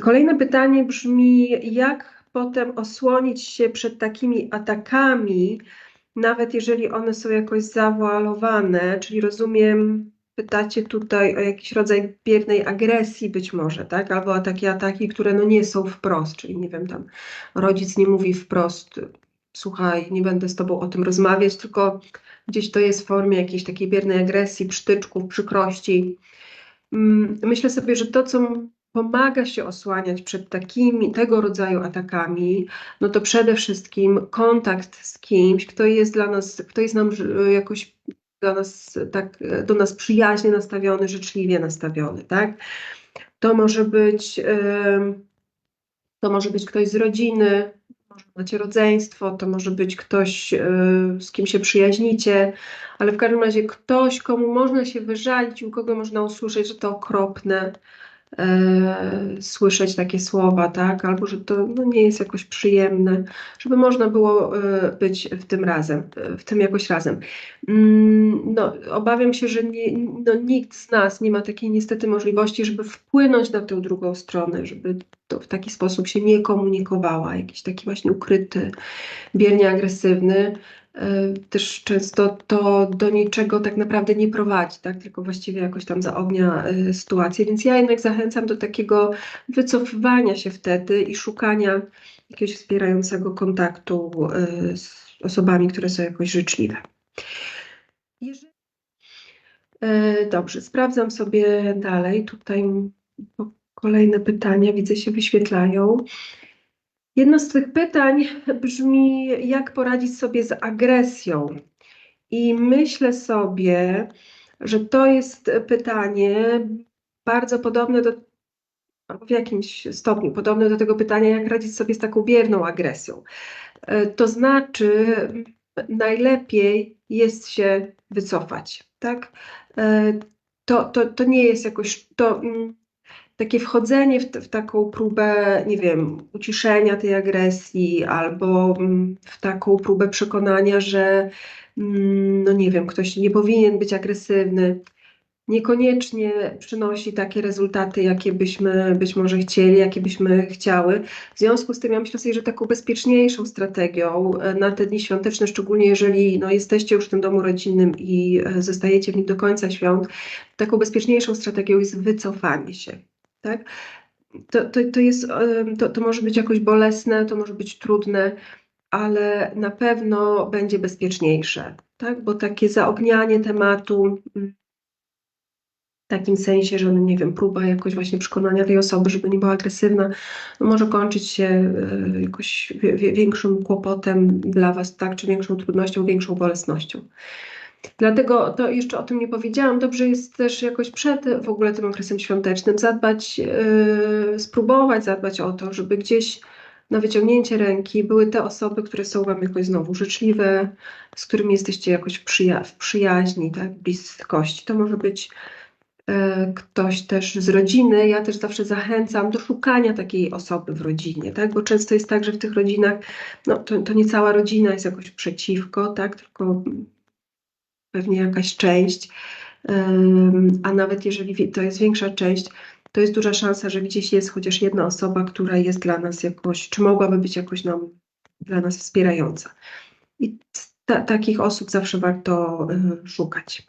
Kolejne pytanie brzmi, jak potem osłonić się przed takimi atakami, nawet jeżeli one są jakoś zawoalowane, czyli rozumiem, pytacie tutaj o jakiś rodzaj biernej agresji być może, tak? Albo o takie ataki, które no nie są wprost, czyli nie wiem, tam rodzic nie mówi wprost, słuchaj, nie będę z tobą o tym rozmawiać, tylko gdzieś to jest w formie jakiejś takiej biernej agresji, przytyczków, przykrości. Mm, Myślę sobie, że to, co pomaga się osłaniać przed takimi, tego rodzaju atakami, no to przede wszystkim kontakt z kimś, kto jest dla nas, kto jest nam ż- jakoś dla nas tak, e, do nas przyjaźnie nastawiony, życzliwie nastawiony, tak? To może być, to może być ktoś z rodziny, może macie rodzeństwo, to może być ktoś, e, z kim się przyjaźnicie, ale w każdym razie ktoś, komu można się wyżalić, u kogo można usłyszeć, że to okropne, e, słyszeć takie słowa, tak? Albo że to no, nie jest jakoś przyjemne, żeby można było e, być w tym razem, w tym jakoś razem. Mm, no, obawiam się, że nie, no, nikt z nas nie ma takiej niestety możliwości, żeby wpłynąć na tę drugą stronę, żeby to w taki sposób się nie komunikowała, jakiś taki właśnie ukryty, biernie agresywny. E, Też często to do niczego tak naprawdę nie prowadzi, tak? tylko właściwie jakoś tam zaognia e, sytuację. Więc ja jednak zachęcam do takiego wycofywania się wtedy i szukania jakiegoś wspierającego kontaktu e, z osobami, które są jakoś życzliwe. E, Dobrze, sprawdzam sobie dalej. Tutaj kolejne pytania widzę się wyświetlają. Jedno z tych pytań brzmi, jak poradzić sobie z agresją? I myślę sobie, że to jest pytanie bardzo podobne do, w jakimś stopniu podobne do tego pytania, jak radzić sobie z taką bierną agresją. To znaczy, najlepiej jest się wycofać, tak? E, To, to, to nie jest jakoś, to mm, takie wchodzenie w, w taką próbę, nie wiem, uciszenia tej agresji albo mm, w taką próbę przekonania, że mm, no nie wiem, ktoś nie powinien być agresywny, niekoniecznie przynosi takie rezultaty, jakie byśmy być może chcieli, jakie byśmy chciały. W związku z tym ja myślę sobie, że taką bezpieczniejszą strategią e, na te dni świąteczne, szczególnie jeżeli no, jesteście już w tym domu rodzinnym i e, zostajecie w nim do końca świąt, taką bezpieczniejszą strategią jest wycofanie się. Tak? To, to, to, jest, to, to może być jakoś bolesne, to może być trudne, ale na pewno będzie bezpieczniejsze, tak? Bo takie zaognianie tematu w takim sensie, że no nie wiem, próba jakoś właśnie przekonania tej osoby, żeby nie była agresywna, no może kończyć się e, jakoś większym kłopotem dla Was, tak? Czy większą trudnością, większą bolesnością. Dlatego to jeszcze o tym nie powiedziałam. Dobrze jest też jakoś przed w ogóle tym okresem świątecznym zadbać, yy, spróbować zadbać o to, żeby gdzieś na wyciągnięcie ręki były te osoby, które są Wam jakoś znowu życzliwe, z którymi jesteście jakoś przyja w przyjaźni, tak, bliskości. To może być e, ktoś też z rodziny. Ja też zawsze zachęcam do szukania takiej osoby w rodzinie, tak? Bo często jest tak, że w tych rodzinach, no to, to nie cała rodzina jest jakoś przeciwko, tak? Tylko pewnie jakaś część, a nawet jeżeli to jest większa część, to jest duża szansa, że gdzieś jest chociaż jedna osoba, która jest dla nas jakoś, czy mogłaby być jakoś nam, dla nas wspierająca. I ta, takich osób zawsze warto y, szukać.